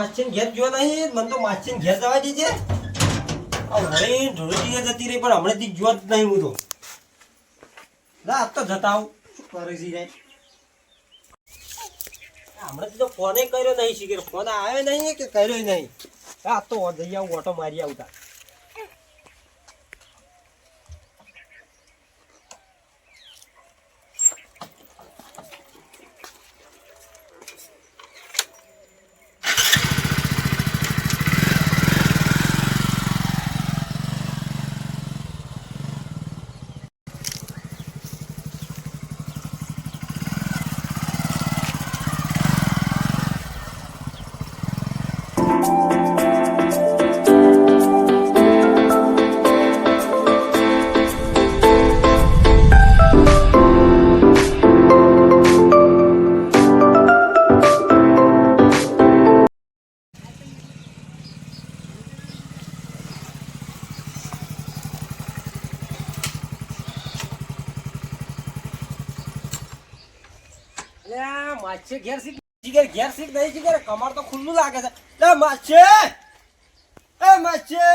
માછીને ઘેર જો નહીં? મને તો માછીને ઘેર જવા દીજે. આ વળી ઢોળીએ જતી રહી, પણ હમણાંથી જો જ નહીં હું તો. ના તો જતા આવું. શું કરે છે તો ફોને કર્યો નહીં, શીખર. ફોન આવ્યો નહીં કે કર્યો નહીં? આ તો જઈ આવું, ઓટો મારી આવતા માછે ઘેર શીખ જીગર ઘેર શીખ નહીં જીગર. કમર તો ખુલ્લું લાગે છે. લે માછે! એ માછે!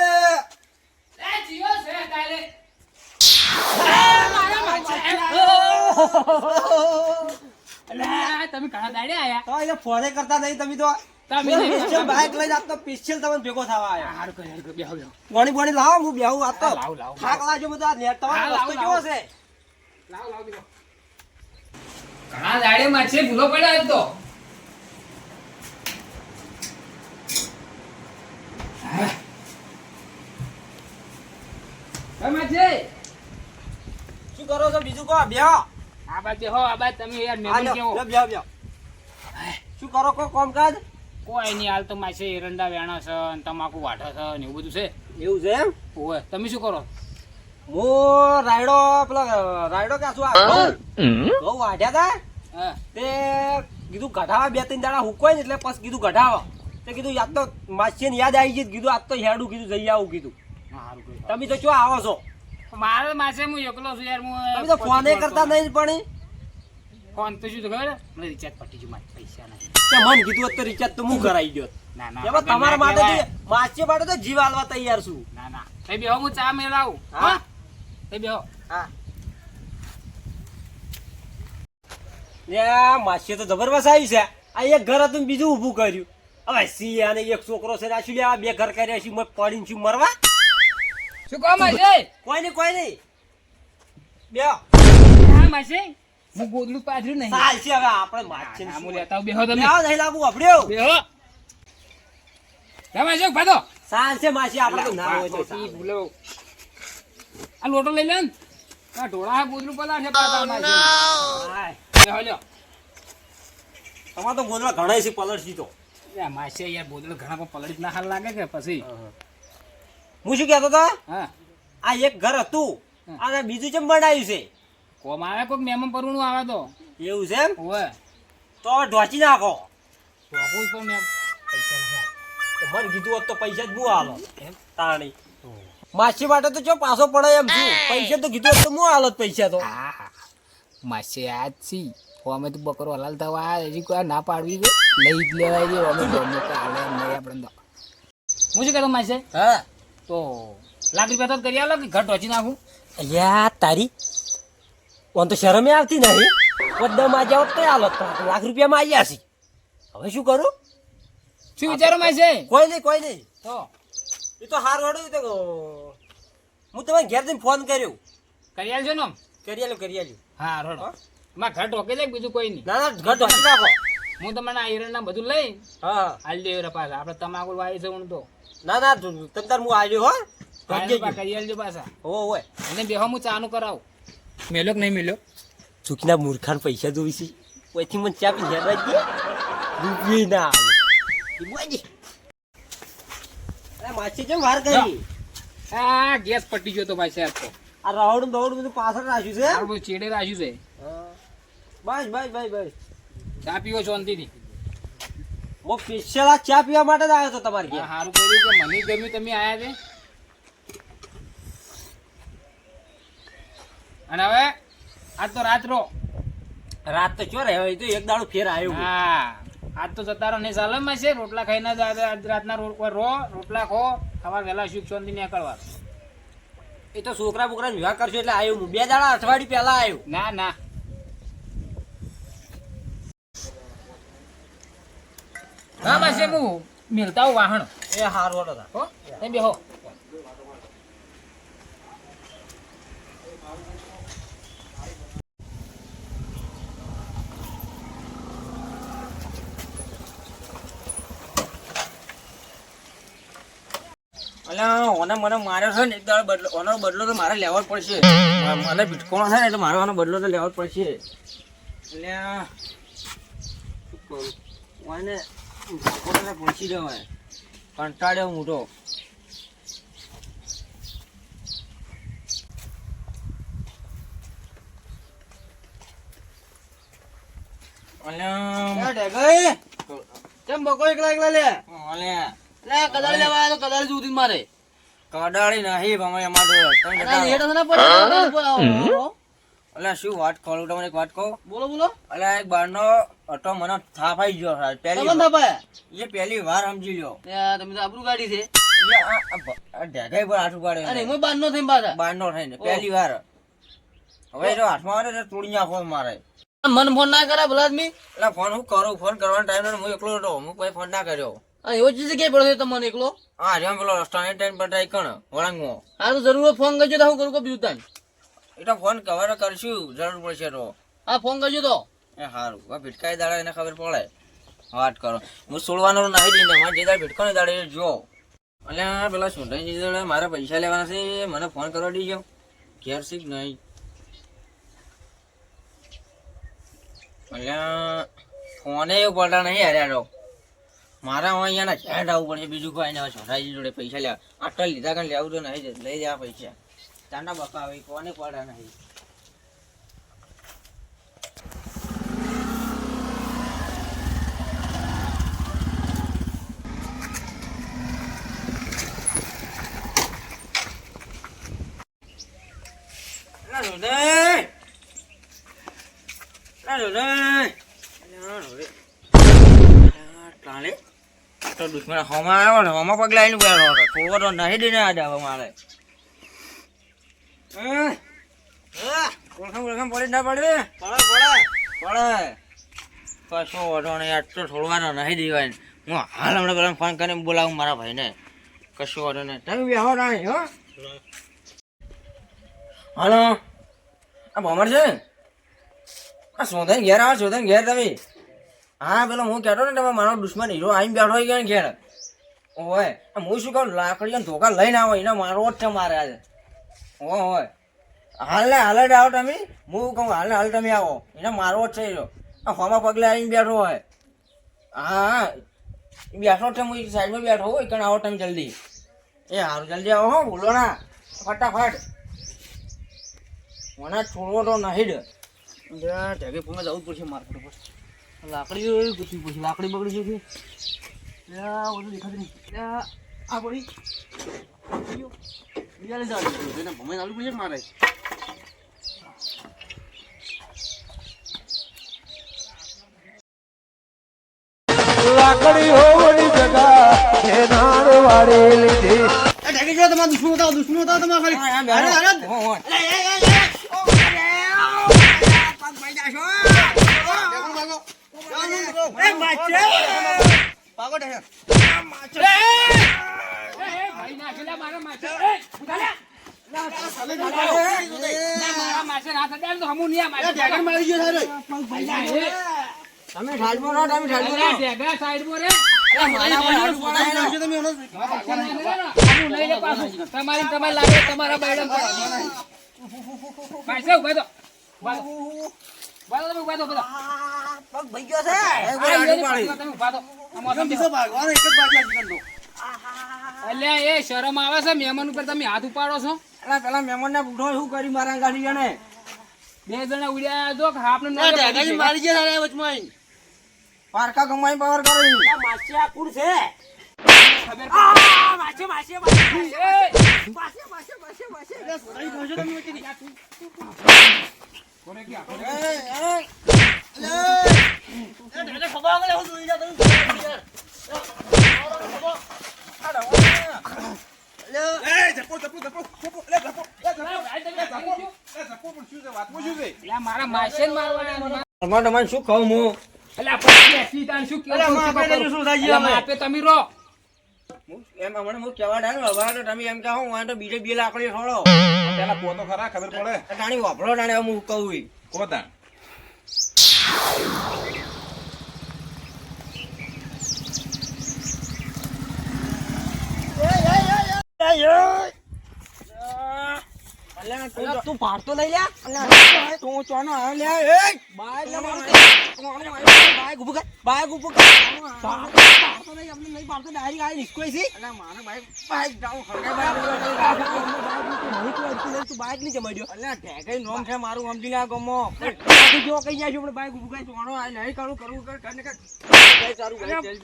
તમે ઘણા દાડે આયા. તો એને ફોને કરતા નહીં તમે તો. બાઇક લઈને આજ તો સ્પેશિયલ તમને ભેગો થવા આવ્યા હારું લાવ લાવો હું બેહું આ તો. હા, લાવો, લાવો. થાક લાગ્યો બધો આ નેટ તમારો રસ્તો કેવો લાવો. છે? લાવ લાવ. ઘણા દાડે માછે ભૂલો પડ્યો તો. શું કરો છો? બીજું કહો બેહો. આ બાજુ હો આ બાજુ તમે યાર આ કેવો? બેહો બેહો શું કરો કો કામકાજ? કોઈ નહીં હાલ તો માછે એરંડા વેણા છે તમાકુ વાઢે છે ને એવું બધું છે. એવું છે એમ? ઓવે તમે શું કરો? હું રાયડો પેલો રાયડો કે શું આ? ઘઉં ઘઉં વાઢ્યા તા? તે કીધું કઢાવા બે ત્રણ દાડા હુકવાય ને એટલે પછી કીધું તે કીધું યાદ તો માસીને યાદ આવી ગઈ કીધું આજ તો હેડું કીધું જઈ આવું કીધું. તમે તો ચો આવો છો? મારે માસે હું એકલો છું યાર હું તમે તો ફોને કરતા નહીં પણ. ફોન તો શું તો ખબર? મને રિચાર્જ પટી ગયું મારે પૈસા નહીં. તે મન કીધું તો રિચાર્જ તો હું કરાવી ગયો ના ના એમાં તમારા માટે માસી માટે તો જીવ આલવા તૈયાર છું. ના ના. તઈ બેહો હું ચા મેળાવું. હા? તઈ બેહો. હા. યા માસીએ તો જબરદસ્ત આવી છે. આ એક ઘર હતું બીજું ઊભું કર્યું. હવે સી અને એક છોકરો છે આ શું આ બે ઘર કર્યા છે મેં પડીને છું મરવા? શું કહો માસી? કોઈ નહીં કોઈ નહીં. બે હા માસે. હું ગોદલું પાથર્યું નહીં. હાલ છે હવે આપણે માછી હા, લેતા બેહો તમે. નહીં લાગુ આપડ્યો બેહો. તમે શું ભાદો સાલ છે માસી આપણે તો ના હોય તો ભૂલો. આ લોટો લઈ લે ને. આ ઢોળા ગોદડું પલા છે પાતા તમારે તો ગોદરા ઘણા છે પલળશી તો. માસે યાર ગોદરા ઘણા પણ પલળી ના હાલ લાગે કે પછી. હું શું કહેતો હતો? હા. આ એક ઘર હતું. આ બીજું ચમ બનાવ્યું છે? કોમ આવે કોઈક મહેમાન પરવાનું આવે તો. એવું છે એમ? હોય તો ઢોચી નાખો. ઢોકું પણ મેં પૈસા નહીં મને કીધું હોત તો પૈસા જ હું હાલો તાણી. માસી માટે તો ચો પાછો પડે એમ છું. પૈસા તો કીધું તો હું હાલત પૈસા તો. માસી આજ છી. અમે તો બકરો હલાલ થવા હજી કોઈ ના પાડવી છે? લઈ જ લેવાય છે. અમે ગમે તો હાલે એમ નહીં આપણે તો. હું શું કહેતો માસે? હા. તો લાખ રૂપિયા તો કરી આલો કે ઘટ વચી નાખું? અલ્યા તારી. ઓન તો શરમે આવતી નહીં. વડમાં જાવ તો હાલત લાખ રૂપિયામાં આવ્યા છે. હવે શું કરું? શું વિચારો માસે? કોઈ નહીં કોઈ નહીં. તો. એ તો હાર વડું તો હું તમારે ઘેર જઈને ફોન કર્યો. કરી આલજો ને? કરી આલ્યો કરી આલ્યો. હા રડો. માં ઘર ઢોકે લે બીજું કોઈ નહીં. ના ના ઘર ઢોકી નાખો. હું તમને આ હિરણ બધું લઈ હા. હાલ દેવ પાછા. આપણે તમાકુ વાવી છે હું તો. ના ના તમ તાર હું આવ્યો હો. કરી આલજો પાછા. ઓ ઓય અને બેહો હું ચાનું કરાવ. મેલો કે નહીં મેલો? ચૂકીના મૂર્ખાન પૈસા જોઈ છે. ઓયથી મને ચા પી હેડવા દે. રૂપિયા ના આવે. માછી કેમ વાર કરી? આ ગેસ પટી ગયો તો ભાઈ સાહેબ તો. આ રાવડ દોડ બધું પાછળ રાખ્યું છે? આ બધું ચેડે રાખ્યું છે. બસ બસ બસ બસ ચા પીવો શાંતિથી? હું સ્પેશિયલ આ ચા પીવા માટે જ આવ્યો હતો તમારે ઘેર સારું કર્યું કે મને ગમ્યું તમે આયા છે. અને હવે આજ તો રાત રો. રાત તો ચોર હવે તો એક દાડો ફેર આવ્યો હું. આજ તો જતા રહો નહીં ચાલે માં છે રોટલા ખાઈને જ આજ- રાતના રો રોટલા ખો સવાર વહેલા સુખ શાંતિ નીકળવા. એ તો છોકરા બોકરા વિવાહ કરશો એટલે આવ્યું હું. બે દાડા અઠવાડિયું પહેલા આવ્યું ના ના. હા માસે હું. મિલતા વાહણ. એ હારું હતા હો એ બેહો. અલ્યા ઓને મને માર્યો છે ને એક દાડો બદલો ઓનો બદલો તો મારે લેવો જ પડશે. મ- મને ભીટકોણો થાય ને એટલે મારે ઓનો બદલો તો લેવો જ પડશે. અલ્યા શું કરું? ઓને ભીટકોણો પહોંચી જવાય કંટાળ્યો મોટો અલ્યા કેમ બકો એકલા એકલા લે? અલ્યા લે કદાળ લેવા આવ્યો તો જુદી મારે. કડાળી નહીં શું વાત કરું તમને એક વાત કહું? બોલો બોલો. અલ્યા એક બારનો અટો મને થાપ આવી ગયો સાહેબ. પહેલી તમને થપાય? એ પહેલી વાર સમજી લ્યો. તમે તો આબરૂ ગાડી છે. ઢેગાઈ પર હાથ ઉપાડે અને એમાં બાર નો થઈને પાછા. બારનો થઈને પહેલી વાર. હવે જો હાથમાં આવે ને તો તોડી નાખો મારે. મન ફોન ના કરે ભલા આદમી. એટલે ફોન હું કરું? ફોન કરવાનો ટાઈમ હું એકલો હતો. હું કોઈ ફોન ના કર્યો. એવો જ જગ્યાએ પડ્યો છે તમને એકલો? હા જેમ પેલો રસ્તાને ટાઈમ ટ્રાય કણ વળાંગમાં આ તો જરૂર ફોન કરજો તો હું કરું કો બીજું તાન. એ તો ફોન કવર કરશું જરૂર પડશે તો. હા ફોન કરજો તો. એ સારું હવે ભીટકાઈ દાડા એને ખબર પડે. વાત કરો. હું સોળવાનો નહીં દઈને મારે જે દાડે ભીટકો ને દાડે જો. એટલે પેલા સુંઢાઈ જે દાડે મારે પૈસા લેવાના છે મને ફોન કરવા દીજો. ઘેર શીખ નહીં. એટલે ફોને પડતા નહીં હાર્યા મારા અહીંયા અહીંયાના ઘેર આવવું પડશે બીજું કોઈ સોસાયટી જોડે પૈસા લેવા આટલા લીધા કાંઈ લેવું તો નહીં લઈ જા પૈસા તાના બકા આવે કોને પડ્યા નહીં ના રોદે ટાલે તો દુશ્મન હમા આવ્યો ને હમા પગલા આવીને બેઠો હતો થોડો તો નહીં દીને આજે હવે મારે. ઓળખમ ઓળખમ પડી ના પડે. પડે પડે. પડે કશો વાંધો નહીં, આજ તો છોડવાનો નહીં દેવાય હું હાલ હમણાં પેલા ફોન કરીને બોલાવું મારા ભાઈને. કશો વાંધો નહીં. તમે બેહો નહીં હો. હાલો. આ ભમર છે? આ શોધાઈ ઘેર આવો શોધાઈ ઘેર તમે. હા, પેલો હું કહેતો ને તમે મારો દુશ્મન હીરો આવીને બેઠો હોય ગયા ઘેર? ઓય હું શું કહું, લાકડીઓ ધોકા લઈને આવો, એને મારો જ છે મારે આજે. ઓ હોય હાલ ને હાલ જ આવો તમે. હું કહું હાલને હાલ તમે આવો. એને મારો જ છે હીરો. આ હોમાં પગલે આવીને બેઠો હોય. હા બેઠો છે, હું સાઈડમાં બેઠો હોય કારણ આવો તમે જલ્દી. એ હારું, જલ્દી આવો હો બોલો ના. ફટાફટ. મને છોડવો તો નહીં જ. પૂંગે જવું જ પડશે મારે, ફટાફટ. લાકડી ગુચી પછી લાકડી બગડી જશે. બધું દેખાતું નહીં. આ પડી બીજા લઈ જવાનું એને ભમાઈને આવવું પડશે મારે. લાકડી હોવાની જગા એ નાળ વાળી લીધી દુશ્મન હતા દુશ્મન હતા તમારા હા, હા, ખાલી અરે અરે હો, હો. પાગો ઢે ભાઈ નાખેલા મારા માથે એ, ઉઠા લે. ના, મારા માથે ના થતા તો હમું નહીં આ માથે. ઢાકણ મારી ગયો સાહેબ અલ્યા, એ, તમે સાઈડમાં રહો, તમે સાઈડમાં રહો. સાઈડમાં રે. મારા. તમારી તમારી લાગે તમારા બાયડા પડે. ઊભા થો. તમે, ઊભા થો, પગ ભઈ ગયો છે. તમે ઊભા થો. આમ બીજો ભાગવાનો એક જ. અલ્યા એ શરમ આવે છે મહેમાન ઉપર તમે હાથ ઉપાડો છો? અલા, પેલા મહેમાનને પૂછો શું કરી મારા ગાડી જણે? બે જણા ઉડ્યા તો આપને ઢાકાજી મારી ગયા સાહેબ વચમાં. પારકા કમાઈ પાવર કરી માછી આ કુડ છે. ખબર આ મારા માસે મારવાના તમારે તમારે શું કહું હું? એટલે આ પછી એસી તાણ શું કેવું તમે રહો. હું એમ હમણાં હું કહેવા ડાળું, હવે તો તમે એમ કહો હું તો બીજે બે લાકડી છોડો પેલા પોતો ખરા ખબર પડે? ટાણી વાપરો ટાણે હું કહું. કોતા Yeah, તું એ બાય લે મારો. ચોનો આવ્યો, બાય ઊભું કર, બાય ઊભું કર. પાડતો નહીં, અમને નહીં પાડતો, direct આ હિસકોય છે. અલ્યા, મારો બાય, બાય જાઉં, તું બાય નહીં જમાડ્યો. અલ્યા, ઢેગાઈ નોમ છે મારું સમજી લે ગમો. જો કઈ જાય આપણે બાય ઊભું કર, ચોનો આ નહીં કરું, કરવું કર, કર ને કર. તું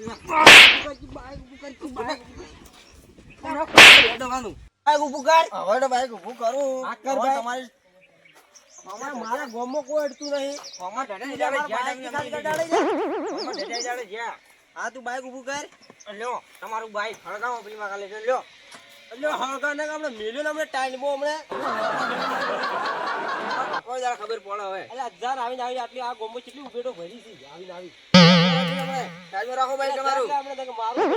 ના. બાય ઊભું કર, તું બાય કર. દવાનું. બાય ઉભું કર. હવે તો બાય ઉભું કરું. હવે તમારી મામા મારા ગોમો કોઈ અડતું નહીં. મામા ઢેઢે જાડે જ્યાં કીધું. અમારે જાડે જ્યાં. હા તું બાઈક ઉભું કર. લ્યો તમારું બાઈક હળગાવો પેલી માં કાલે લ્યો. લ્યો હળગા ને આપણે મેલ્યો ને આપણે ટાઈમો હમણે. કોઈ જરા ખબર પડે હવે. એટલે હજાર આવીને આવી આટલી આ ગોમો કેટલી ઉભેટો ભરી છે. આવીને આવી ટાઈમ રાખો ભાઈ તમારું. આપણે મારું.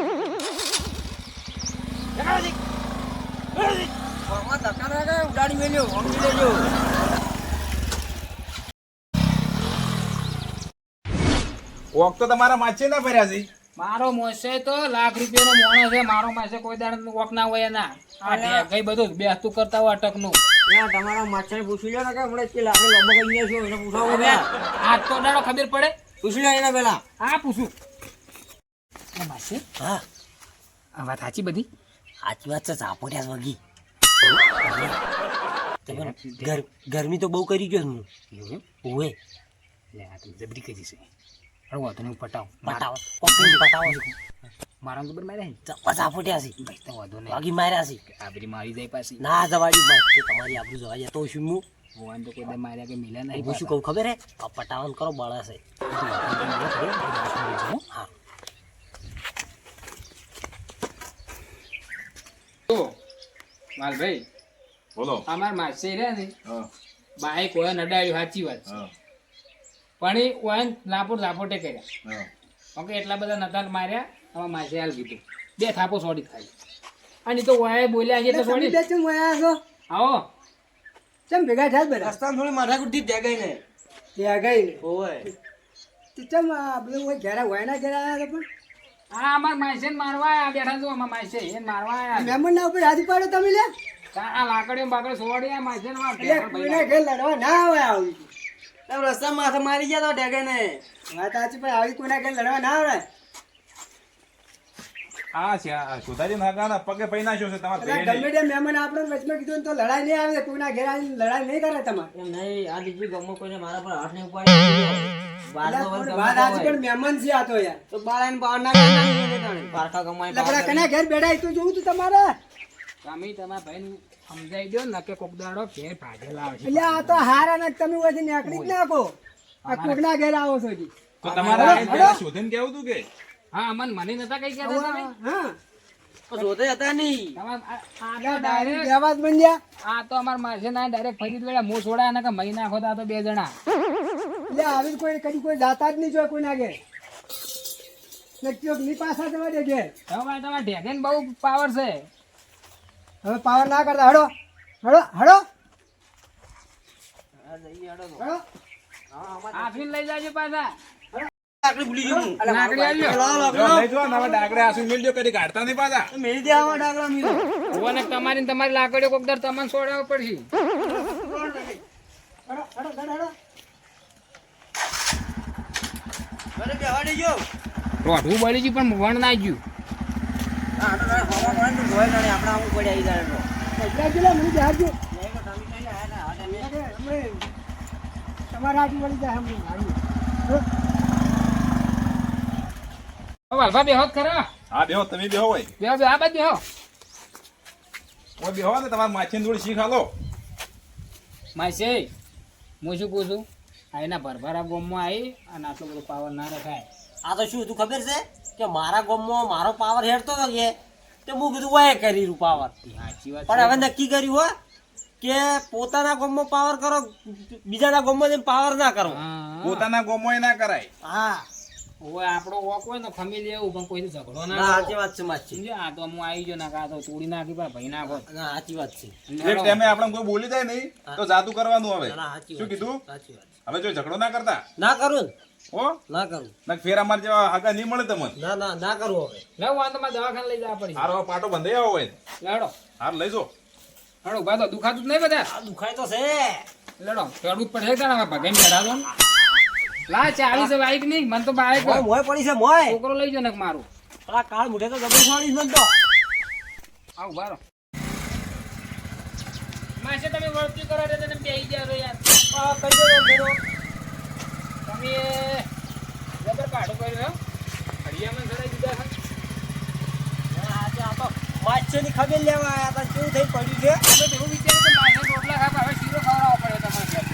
આમાં ધક્કા ના ખાય, ઉડાડી મેલ્યો સમજી લેજો ઓક તો તમારા માછે ના ભર્યા છે. મારો મોસે તો લાખ રૂપિયાનો મોણો છે. મારો માસે કોઈ દાડ વોક ના હોય ના આ ઢેગઈ બધું બેસતું કરતા હોય અટકનું. ત્યાં તમારા માછર પૂછી લો ને કે હમણાં કે લાગે લંબો ગયા છો એને પૂછાવો આ તો. દાડો ખબર પડે. પૂછી લો એના પેલા હા પૂછું. માસે હા. આ વાત સાચી બધી? સાચી વાત છે ઝાપોટ્યા વગી ગરમી તો બહુ કરી ગયો હું ઓવે. લે આ તો જબરી કરી છે. હવે વાંધો નહીં પટાવ. પટાવો. પટાવ પટાવો. મારા ખબર માર્યા છે. ઝાપોટ્યા છે. ભાઈ તો વાંધો નહીં. વાગી માર્યા છે. આ બધી મારી જાય પાછી. ના જવાડી ભાઈ. તમારી આબરી જવા તો શું હું? ભગવાન તો કોઈ માર્યા કે મિલ્યા નહીં હું શું કહું ખબર હે? પટાવન કરો બળા છે. હા. માલભાઈ બોલો. અમાર માસી રહ્યા ને હા. બાઈક હોય નડાયું સાચી વાત પણ એ ઓન લાપોટ લાપોટે કર્યા. હા. ઓકે એટલા બધા નતા માર્યા અમાર માસી હાલ કીધું બે થાપો સોડી ખાઈ અને તો વાય બોલ્યા છે તો સોડી. આવો. ચમ ભેગા થાય બધા? રસ્તામાં થોડી માથાકૂટથી ગઈ ને. ત્યાં ગઈ ને. ઓય. તો ચમ આપણે ઘેરા હોય ના ઘેરા આવ્યા હતા આ અમાર માસે ને મારવા આયા બેઠા છો અમાર માસે એને મારવા આયા. મહેમાન ના ઉપર હાથ પાડો તમે લે આ લાકડીઓ બાકડીઓ સોડી આ માસે ને ઘેર લડવા ના આવે આવી. રસ્તામાં માથા મારી ગયા તો ત્યાગાઈ ને વાત સાચી પણ આવી કોઈના ઘેર લડવા ના આવે. આ છે આ સુધારી નાખવાના પગે પૈ નાખ્યો છે તમારે ગમે તે મહેમાન આપણે વચમાં કીધું તો લડાઈ નહીં આવે કોઈના ઘેર આવીને લડાઈ નહીં કરે તમારે. એમ નહીં આ બીજું ગમો કોઈને મારા પર હાથ નહીં ઉપાડી. બારનો વર એટલે ગમો વાત સાચી પણ મહેમાન છે આ તો યાર. તો બાળાને બહાર ના કાઢી ગમાય એટલે આપણા ઘેર બેઠા તો જોવું તું તમારે. તમે તમારા ભાઈ સમજાઈ દો ને કે કોક દાડો ઘેર ભાજેલા આવશે એટલે આ તો હારા ને તમે વધી નીકળી જ નાખો. આ કોકના ઘેર આવો છો તો તમારે શોધીને કેવું તું કે? હા અમન મને નતા કઈ ગયા તમે? હા. તો જોતે હતા નહીં. તમાર આ- આ તો ડાયરેક્ટ direct- કહેવા જ બન્યા આ તો અમાર માસે ના ડાયરેક્ટ ફરી જ વેળા મોં છોડા અને કે મહી નાખો તો બે જણા. એટલે આવી કોઈ કદી કોઈ જાતા જ નહીં જોય કોઈ નાગે નક્કી ની પાછા જવા દે કે હવે તમારે ઢેગન બહુ પાવર છે. હવે પાવર ના કરતા. હડો હડો હડો. હડો આફીન લઈ જાજો પાછા. લાકડી ભૂલી ગયો હું લાકડી આલ્યો. જો લઈ જો ને હવે આસુ મિલજો કદી કાઢતા નહીં પાછા. મેળી દે આવા ડાગલા મીરો ઓને તમારી ને તમારી લાકડીઓ કોક દર તમને છોડાવવા પડશે. હડો હડો હડો બળી ગયું પણ વણ ના ગયું. આપણે આવું મને જાજો તમારા વળી જાય હમણાં. વાલભા બેહો ખરા. હા બેહો તમે બેહો હોય. બેહો બેહો આ બાજુ બેહો. ઓય બેહો ને તમારે માછીને થોડી શીખ હાલો. માસે હું શું કહું છું? આ એના ભરભરા ગોમમાં આવી અને આટલો બધો પાવર ના રખાય. આ તો શું હતું ખબર છે કે મારા ગામમાં મારો પાવર હેડતો હતો કે? તે હું કીધું વાય કરી પાવર સાચી વાત પણ હવે નક્કી કર્યું હો કે પોતાના ગામમાં પાવર કરો બીજાના ગામમાં પાવર ના કરો. પોતાના ગોમોય ના કરાય. હા. ઓય આપણો વોક હોય ને ખમી લેવું પણ કોઈ ઝઘડો ના ના સાચી વાત છે માછી સમજ્યો? આ તો હું આવી ગયો ના કા તો તોડી નાખી પણ ભાઈ નાખો. ના સાચી વાત છે. એક ટાઈમે આપણે કોઈ બોલી જાય નહીં તો જાદુ કરવાનું હવે. શું કીધું? સાચી વાત હવે જો ઝઘડો ના કરતા? ના કરું ઓ ના કરું. ના ફેર અમાર જેવા આગા નહીં મળે તમને? ના ના ના કરું હવે. વાંધો માં દવાખાને લઈ જવા પડી. હારો પાટો બંધાઈ આવો હોય. લેડો. હાર લઈ જો. હાડો ભાઈ તો દુખાતું જ નહીં બધા? આ દુખાય તો છે. લેડો પેડું જ પડે તારા હવે ભગાઈને બેઠા ને. લા ચાલી છે બાઈક નહીં મને તો બાઈક મોય પડી છે મોય. છોકરો લઈ જને ને મારું. આ કાળ મુઢે તો જબર છોડી મને તો આવ બારો માસે તમે વળતી કરો એટલે તમે બેહી જાવ યાર. આ કઈ દો ભેરો તમે જબર કાઢો કર્યો હરિયામાં ચડાઈ દીધા છે. આજે આ તો માછીની ખબર લેવા આવ્યા હતા કેવું થઈ પડ્યું છે? તમે એવું વિચાર્યું કે માસે રોટલા ખાવા હવે શીરો ખવડાવવો પડે તમારે